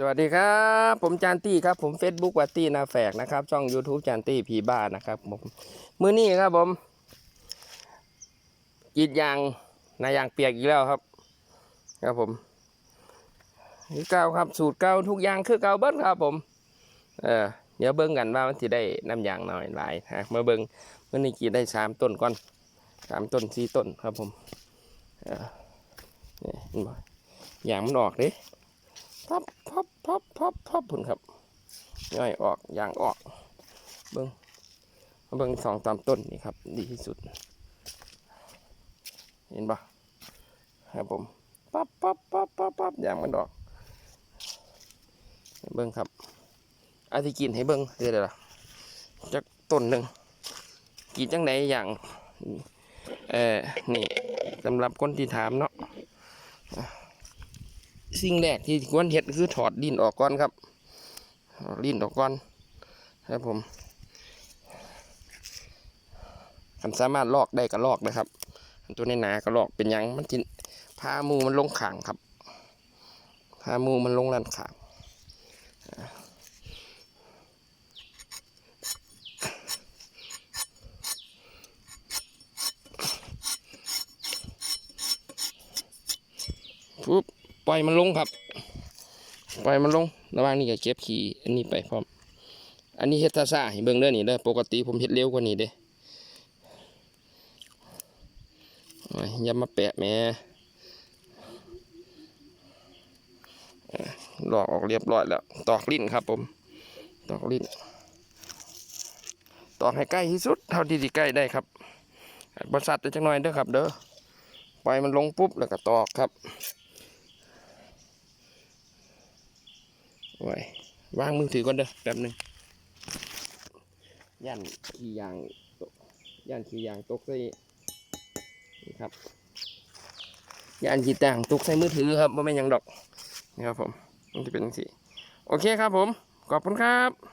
สวัสดีครับ ผมจานตี้ครับผม Facebook วัตตี้นาแฝกนะครับ ช่อง YouTube จานตี้ผีบ้านนะครับผมมือนี้ครับผมกีดยางนายางเปียกอีกแล้วครับ ครับผมเก่าครับสูตรเก่าทุกอย่างคือเก่าเบิ้ครับผมเออเดี๋ยวเบิ้งกันว่ามันจะได้น้ำยางหน่อยหลายฮะมาเบิ้งมือนี้กีดได้สามต้นก่อนสามต้นสี่ต้นครับผมเออนี่ยางมันออกเด้ พับพับพับพับพับพุ่นครับย่อยออกยางออก เบิ้งเบิ้งสองตามต้นนี่ครับ ดีที่สุด เห็นปะครับผมปั๊บปั๊บปั๊บปั๊บปั๊บยางมันออกเบิ้งครับอาทิกินให้เบิ้งเดี๋ยวเดี๋ยวล่ะจากต้นหนึ่งกินจังไหนอย่างเออนี่สำหรับคนที่ถามเนาะ สิ่งแรกที่ควรเห็ดคือถอดดินออกก่อนครับดินออกก่อนครับผมคันสามารถลอกได้ก็ลอกนะครับตัวในหนาก็ลอกเป็นยังมันจินพามูมันลงขางครับพามูมันลงลันขางปุ๊บ ปล่อยมันลงครับ ปล่อยมันลง ระหว่างนี้ก็เก็บขี้อันนี้ไปพร้อม อันนี้เฮ็ดท่าซ่าให้เบิ่งเด้อนี่เด้อปกติผมเฮ็ดเร็วกว่านี้เด้อยอย่ามาแปะแม่เอ่อลอกออกเรียบร้อยแล้ว ตอกลิ้นครับผม ตอกลิ้น ตอกให้ใกล้ที่สุด เท่าที่สิใกล้ได้ครับบริษัทจังหน่อยเด้อครับ เด้อปล่อยมันลงปุ๊บแล้วก็ตอกครับ ไว้วางมือถือก่อนเด้อแป๊บหนึ่งย่านขี้ยางตกย่านขี้ยางตกใส่นี่ครับย่านขี้ต่างตกใส่มือถือครับไม่แม่นยังดอกนี่ครับผมมันจะเป็นอย่างนี้โอเคครับผม ขอบคุณครับ